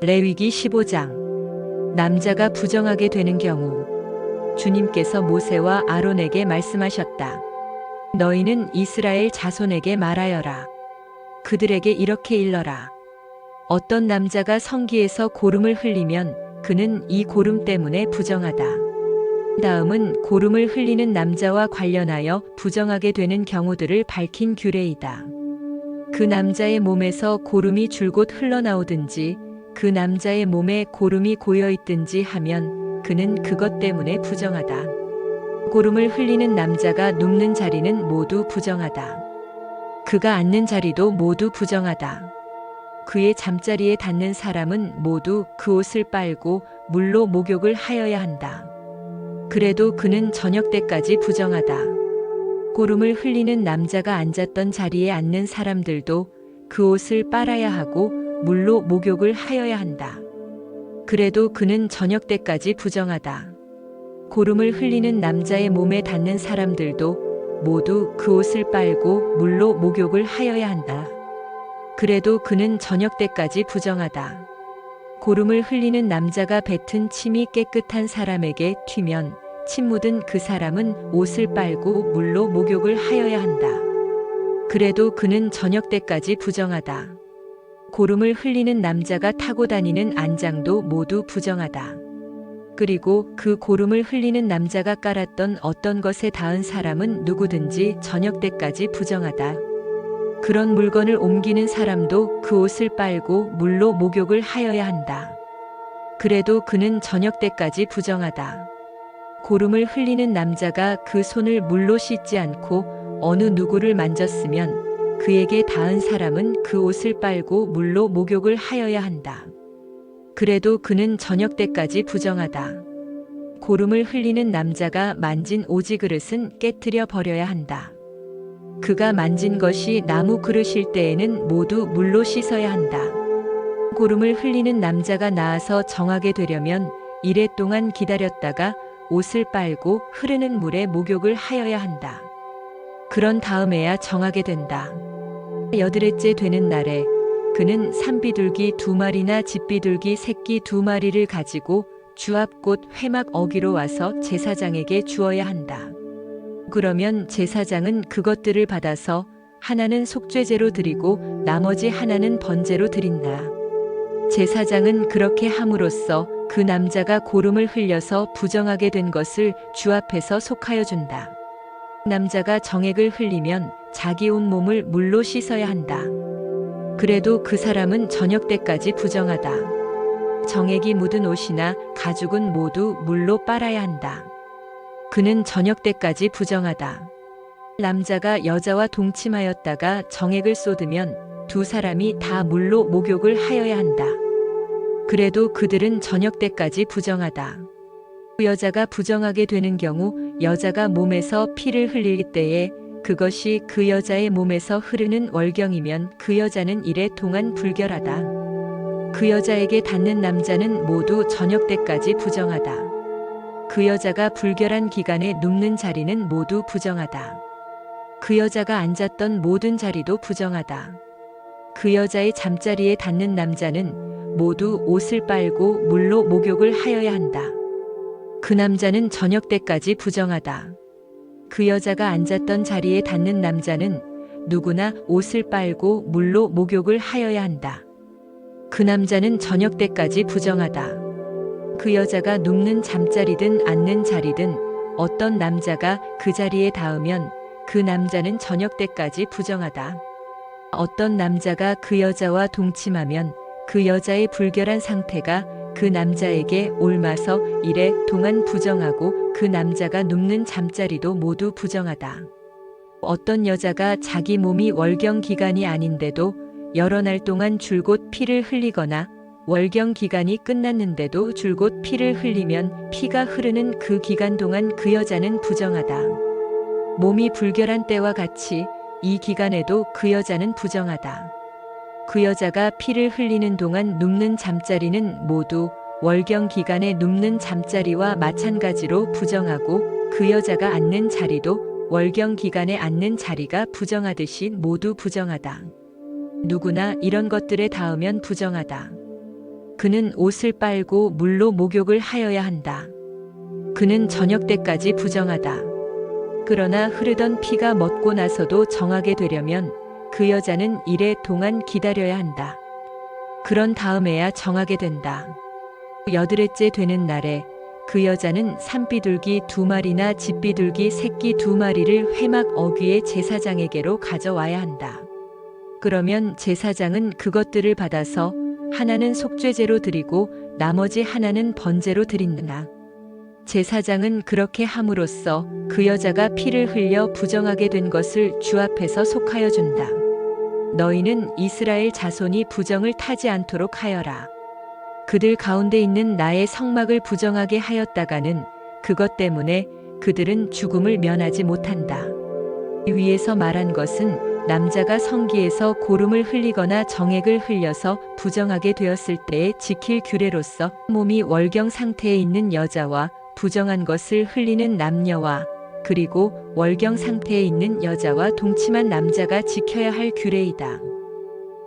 레위기 15장 남자가 부정하게 되는 경우 주님께서 모세와 아론에게 말씀하셨다. 너희는 이스라엘 자손에게 말하여라. 그들에게 이렇게 일러라. 어떤 남자가 성기에서 고름을 흘리면 그는 이 고름 때문에 부정하다. 다음은 고름을 흘리는 남자와 관련하여 부정하게 되는 경우들을 밝힌 규례이다. 그 남자의 몸에서 고름이 줄곧 흘러나오든지 그 남자의 몸에 고름이 고여 있든지 하면 그는 그것 때문에 부정하다. 고름을 흘리는 남자가 눕는 자리는 모두 부정하다. 그가 앉는 자리도 모두 부정하다. 그의 잠자리에 닿는 사람은 모두 그 옷을 빨고 물로 목욕을 하여야 한다. 그래도 그는 저녁 때까지 부정하다. 고름을 흘리는 남자가 앉았던 자리에 앉는 사람들도 그 옷을 빨아야 하고 물로 목욕을 하여야 한다. 그래도 그는 저녁 때까지 부정하다. 고름을 흘리는 남자의 몸에 닿는 사람들도 모두 그 옷을 빨고 물로 목욕을 하여야 한다. 그래도 그는 저녁 때까지 부정하다. 고름을 흘리는 남자가 뱉은 침이 깨끗한 사람에게 튀면 침 묻은 그 사람은 옷을 빨고 물로 목욕을 하여야 한다. 그래도 그는 저녁 때까지 부정하다. 고름을 흘리는 남자가 타고 다니는 안장도 모두 부정하다. 그리고 그 고름을 흘리는 남자가 깔았던 어떤 것에 닿은 사람은 누구든지 저녁 때까지 부정하다. 그런 물건을 옮기는 사람도 그 옷을 빨고 물로 목욕을 하여야 한다. 그래도 그는 저녁 때까지 부정하다. 고름을 흘리는 남자가 그 손을 물로 씻지 않고 어느 누구를 만졌으면 그에게 닿은 사람은 그 옷을 빨고 물로 목욕을 하여야 한다. 그래도 그는 저녁 때까지 부정하다. 고름을 흘리는 남자가 만진 오지 그릇은 깨뜨려 버려야 한다. 그가 만진 것이 나무 그릇일 때에는 모두 물로 씻어야 한다. 고름을 흘리는 남자가 나아서 정하게 되려면 이래 동안 기다렸다가 옷을 빨고 흐르는 물에 목욕을 하여야 한다. 그런 다음에야 정하게 된다. 여드레째 되는 날에 그는 산비둘기 두 마리나 집비둘기 새끼 두 마리를 가지고 주 앞곳 회막 어기로 와서 제사장에게 주어야 한다. 그러면 제사장은 그것들을 받아서 하나는 속죄제로 드리고 나머지 하나는 번제로 드린다. 제사장은 그렇게 함으로써 그 남자가 고름을 흘려서 부정하게 된 것을 주 앞에서 속하여 준다. 남자가 정액을 흘리면 자기 온 몸을 물로 씻어야 한다. 그래도 그 사람은 저녁 때까지 부정하다. 정액이 묻은 옷이나 가죽은 모두 물로 빨아야 한다. 그는 저녁 때까지 부정하다. 남자가 여자와 동침하였다가 정액을 쏟으면 두 사람이 다 물로 목욕을 하여야 한다. 그래도 그들은 저녁 때까지 부정하다. 여자가 부정하게 되는 경우 여자가 몸에서 피를 흘릴 때에 그것이 그 여자의 몸에서 흐르는 월경이면 그 여자는 이래 동안 불결하다. 그 여자에게 닿는 남자는 모두 저녁 때까지 부정하다. 그 여자가 불결한 기간에 눕는 자리는 모두 부정하다. 그 여자가 앉았던 모든 자리도 부정하다. 그 여자의 잠자리에 닿는 남자는 모두 옷을 빨고 물로 목욕을 하여야 한다. 그 남자는 저녁 때까지 부정하다. 그 여자가 앉았던 자리에 닿는 남자는 누구나 옷을 빨고 물로 목욕을 하여야 한다. 그 남자는 저녁 때까지 부정하다. 그 여자가 눕는 잠자리든 앉는 자리든 어떤 남자가 그 자리에 닿으면 그 남자는 저녁 때까지 부정하다. 어떤 남자가 그 여자와 동침하면 그 여자의 불결한 상태가 그 남자에게 옮아서 이래 동안 부정하고 그 남자가 눕는 잠자리도 모두 부정하다. 어떤 여자가 자기 몸이 월경 기간이 아닌데도 여러 날 동안 줄곧 피를 흘리거나 월경 기간이 끝났는데도 줄곧 피를 흘리면 피가 흐르는 그 기간 동안 그 여자는 부정하다. 몸이 불결한 때와 같이 이 기간에도 그 여자는 부정하다. 그 여자가 피를 흘리는 동안 눕는 잠자리는 모두 월경 기간에 눕는 잠자리와 마찬가지로 부정하고 그 여자가 앉는 자리도 월경 기간에 앉는 자리가 부정하듯이 모두 부정하다. 누구나 이런 것들에 닿으면 부정하다. 그는 옷을 빨고 물로 목욕을 하여야 한다. 그는 저녁 때까지 부정하다. 그러나 흐르던 피가 멎고 나서도 정하게 되려면 그 여자는 이래 동안 기다려야 한다. 그런 다음에야 정하게 된다. 여드레째 되는 날에 그 여자는 산비둘기 두 마리나 집비둘기 새끼 두 마리를 회막 어귀의 제사장에게로 가져와야 한다. 그러면 제사장은 그것들을 받아서 하나는 속죄제로 드리고 나머지 하나는 번제로 드린다. 제사장은 그렇게 함으로써 그 여자가 피를 흘려 부정하게 된 것을 주 앞에서 속하여 준다. 너희는 이스라엘 자손이 부정을 타지 않도록 하여라. 그들 가운데 있는 나의 성막을 부정하게 하였다가는 그것 때문에 그들은 죽음을 면하지 못한다. 위에서 말한 것은 남자가 성기에서 고름을 흘리거나 정액을 흘려서 부정하게 되었을 때에 지킬 규례로서 몸이 월경 상태에 있는 여자와 부정한 것을 흘리는 남녀와 그리고 월경 상태에 있는 여자와 동침한 남자가 지켜야 할 규례이다.